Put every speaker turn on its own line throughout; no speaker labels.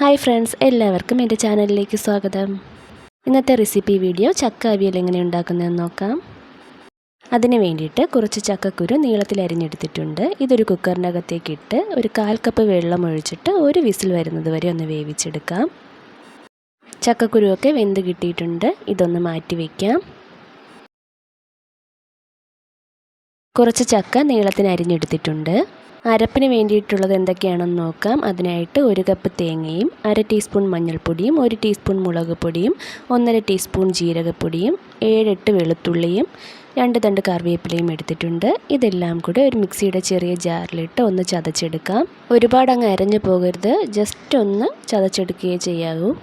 Hi friends എല്ലാവർക്കും എന്റെ ചാനലിലേക്ക് സ്വാഗതം. ഇന്നത്തെ റെസിപ്പി വീഡിയോ ചക്ക അവിയൽ എങ്ങനെ ഉണ്ടാക്കുന്നതെന്ന് നോക്കാം. അതിന് വേണ്ടിയിട്ട് കുറച്ച് ചക്കക്കുരു നീളത്തിൽ അരിഞ്ഞെടുത്തിട്ടുണ്ട്. ഇതൊരു കുക്കറിനകത്തേക്ക് ഇട്ട് ഒരു കാൽ കപ്പ് വെള്ളം ഒഴിച്ചിട്ട് ഒരു വിസിൽ വരുന്നത് വരെ ഒന്ന് വേവിച്ചെടുക്കാം. ചക്കക്കുരുവൊക്കെ വെന്ത് കിട്ടിയിട്ടുണ്ട്. ഇതൊന്ന് മാറ്റി വയ്ക്കാം കുറച്ച് ചക്ക നീളത്തിന് അരിഞ്ഞെടുത്തിട്ടുണ്ട്. അരപ്പിന് വേണ്ടിയിട്ടുള്ളത് എന്തൊക്കെയാണെന്ന് നോക്കാം. അതിനായിട്ട് ഒരു കപ്പ് തേങ്ങയും അര ടീസ്പൂൺ മഞ്ഞൾപ്പൊടിയും ഒരു ടീസ്പൂൺ മുളക് പൊടിയും ഒന്നര ടീസ്പൂൺ ജീരകപ്പൊടിയും ഏഴെട്ട് വെളുത്തുള്ളിയും രണ്ട് തണ്ട് കറിവേപ്പിലയും എടുത്തിട്ടുണ്ട്. ഇതെല്ലാം കൂടെ ഒരു മിക്സിയുടെ ചെറിയ ജാറിലിട്ട് ഒന്ന് ചതച്ചെടുക്കാം. ഒരുപാട് അങ്ങ് അരഞ്ഞു പോകരുത്. ജസ്റ്റ് ഒന്ന് ചതച്ചെടുക്കുകയേ ചെയ്യാവൂ.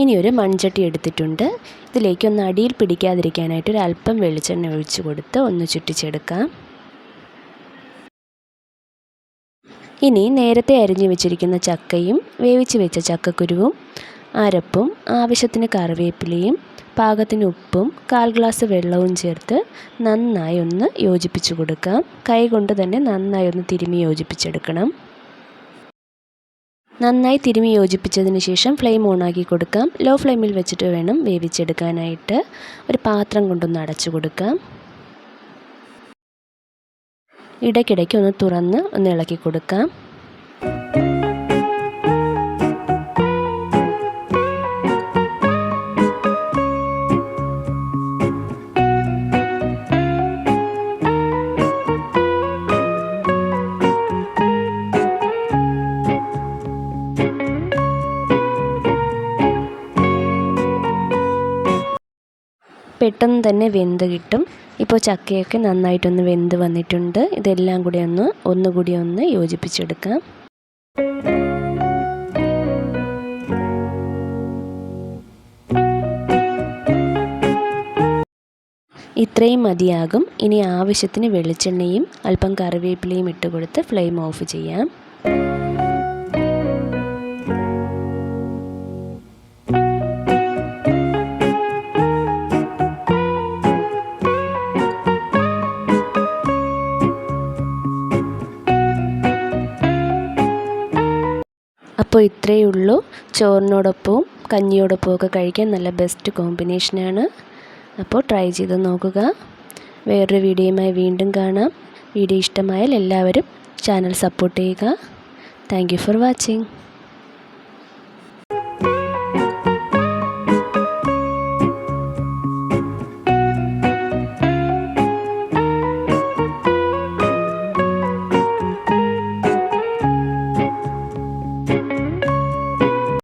ഇനി ഒരു മൺചട്ടി എടുത്തിട്ടുണ്ട്. ഇതിലേക്ക് ഒന്ന് അടിയിൽ പിടിക്കാതിരിക്കാനായിട്ട് ഒരു അല്പം വെളിച്ചെണ്ണ ഒഴിച്ചു കൊടുത്ത് ഒന്ന് ചുറ്റിച്ചെടുക്കാം. ഇനി നേരത്തെ അരിഞ്ഞു വെച്ചിരിക്കുന്ന ചക്കയും വേവിച്ച് വെച്ച ചക്കക്കുരുവും അരപ്പും ആവശ്യത്തിന് കറിവേപ്പിലയും പാകത്തിന് ഉപ്പും കാൽ ഗ്ലാസ് വെള്ളവും ചേർത്ത് നന്നായി ഒന്ന് യോജിപ്പിച്ചു കൊടുക്കാം. കൈ കൊണ്ട് തന്നെ നന്നായി ഒന്ന് തിരുമ്മി യോജിപ്പിച്ചെടുക്കണം. നന്നായി തിരുമി യോജിപ്പിച്ചതിന് ശേഷം ഫ്ലെയിം ഓണാക്കി കൊടുക്കാം. ലോ ഫ്ലെയിമിൽ വെച്ചിട്ട് വേണം വേവിച്ചെടുക്കാനായിട്ട്. ഒരു പാത്രം കൊണ്ടൊന്ന് അടച്ചു കൊടുക്കാം. ഇടയ്ക്കിടയ്ക്ക് ഒന്ന് തുറന്ന് ഒന്ന് ഇളക്കി കൊടുക്കാം. പെട്ടെന്ന് തന്നെ വെന്ത് കിട്ടും. ഇപ്പോൾ ചക്കയൊക്കെ നന്നായിട്ടൊന്ന് വെന്ത് വന്നിട്ടുണ്ട്. ഇതെല്ലാം കൂടി ഒന്ന് ഒന്നുകൂടി ഒന്ന് യോജിപ്പിച്ചെടുക്കാം. ഇത്രയും മതിയാകും. ഇനി ആവശ്യത്തിന് വെളിച്ചെണ്ണയും അല്പം കറിവേപ്പിലയും ഇട്ട് കൊടുത്ത് ഫ്ലെയിം ഓഫ് ചെയ്യാം. അപ്പോൾ ഇത്രയേ ഉള്ളൂ. ചോറിനോടൊപ്പവും കഞ്ഞിയോടൊപ്പവും ഒക്കെ കഴിക്കാൻ നല്ല ബെസ്റ്റ് കോമ്പിനേഷനാണ് അപ്പോൾ ട്രൈ ചെയ്ത് നോക്കുക. വേറൊരു വീഡിയോയുമായി വീണ്ടും കാണാം. വീഡിയോ ഇഷ്ടമായാൽ എല്ലാവരും ചാനൽ സപ്പോർട്ട് ചെയ്യുക. Thank for watching